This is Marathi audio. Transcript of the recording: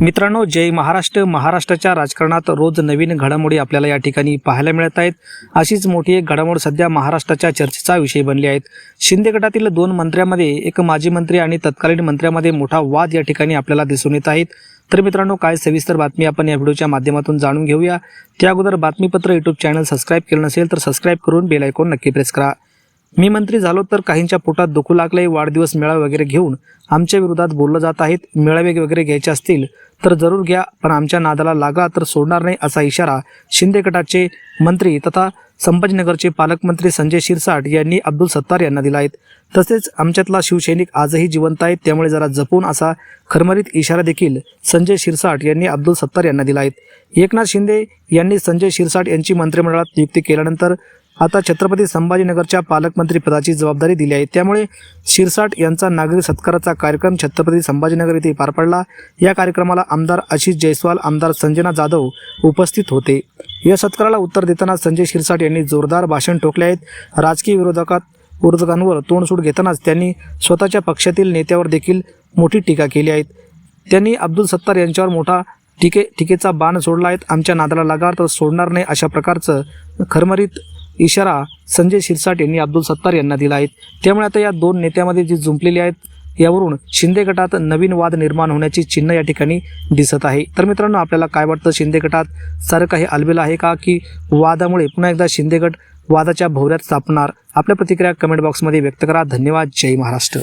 मित्रांनो जय महाराष्ट्र. महाराष्ट्राच्या राजकारणात रोज नवीन घडामोडी आपल्याला या ठिकाणी पाहायला मिळत आहेत. अशीच मोठी एक घडामोड सध्या महाराष्ट्राच्या चर्चेचा विषय बनली आहेत. शिंदे गटातील दोन मंत्र्यांमध्ये एक माजी मंत्री आणि तत्कालीन मंत्र्यामध्ये मोठा वाद या ठिकाणी आपल्याला दिसून येत आहेत. तर मित्रांनो काय सविस्तर बातमी आपण या व्हिडिओच्या माध्यमातून जाणून घेऊया. त्या अगोदर बातमीपत्र यूट्यूब चॅनल सबस्क्राईब केलं नसेल तर सबस्क्राईब करून बेल आयकॉन नक्की प्रेस करा. मी मंत्री झालो तर काहींच्या पोटात दुखू लागले वाढदिवस मेळावे वगैरे घेऊन आमच्या विरोधात बोललं जात आहेत मेळावे वगैरे घ्यायचे असतील तर जरूर घ्या पण आमच्या नादाला लागला तर सोडणार नाही असा इशारा शिंदे गटाचे मंत्री तथा संभाजीनगरचे पालकमंत्री संजय शिरसाट यांनी अब्दुल सत्तार यांना दिला आहेत तसेच आमच्यातला शिवसैनिक आजही जिवंत आहेत त्यामुळे जरा जपून असा खरमरीत इशारा देखील संजय शिरसाट यांनी अब्दुल सत्तार यांना दिला आहेत एकनाथ शिंदे यांनी संजय शिरसाट यांची मंत्रिमंडळात नियुक्ती केल्यानंतर आता छत्रपती संभाजीनगरच्या पालकमंत्री पदाची जबाबदारी दिली आहे. त्यामुळे शिरसाट यांचा नागरिक सत्काराचा कार्यक्रम छत्रपती संभाजीनगर येथे पार पडला. या कार्यक्रमाला आमदार आशिष जयस्वाल आमदार संजना जाधव उपस्थित होते. या सत्काराला उत्तर देताना संजय शिरसाट यांनी जोरदार भाषण ठोकले आहेत. राजकीय विरोधकात विरोधकांवर तोंडसूड घेतानाच त्यांनी स्वतःच्या पक्षातील नेत्यावर देखील मोठी टीका केली आहे. त्यांनी अब्दुल सत्तार यांच्यावर मोठा टीके टीकेचा बाण सोडला आहेत आमच्या नादाला लागार तर सोडणार नाही अशा प्रकारचं खरमरीत इशारा संजय शिरसाट यांनी अब्दुल सत्तार यांना दिला आहे. त्यामुळे आता या दोन नेत्यामध्ये जी जुंपलेली आहेत यावरून शिंदे गटात नवीन वाद निर्माण होण्याची चिन्ह या ठिकाणी दिसत आहे. तर मित्रांनो आपल्याला काय वाटतं? शिंदे गटात सारं काही अलबेल आहे का? की वादामुळे पुन्हा एकदा शिंदे गट वादाच्या भोवऱ्यात सापणार? आपल्या प्रतिक्रिया कमेंट बॉक्समध्ये व्यक्त करा. धन्यवाद. जय महाराष्ट्र.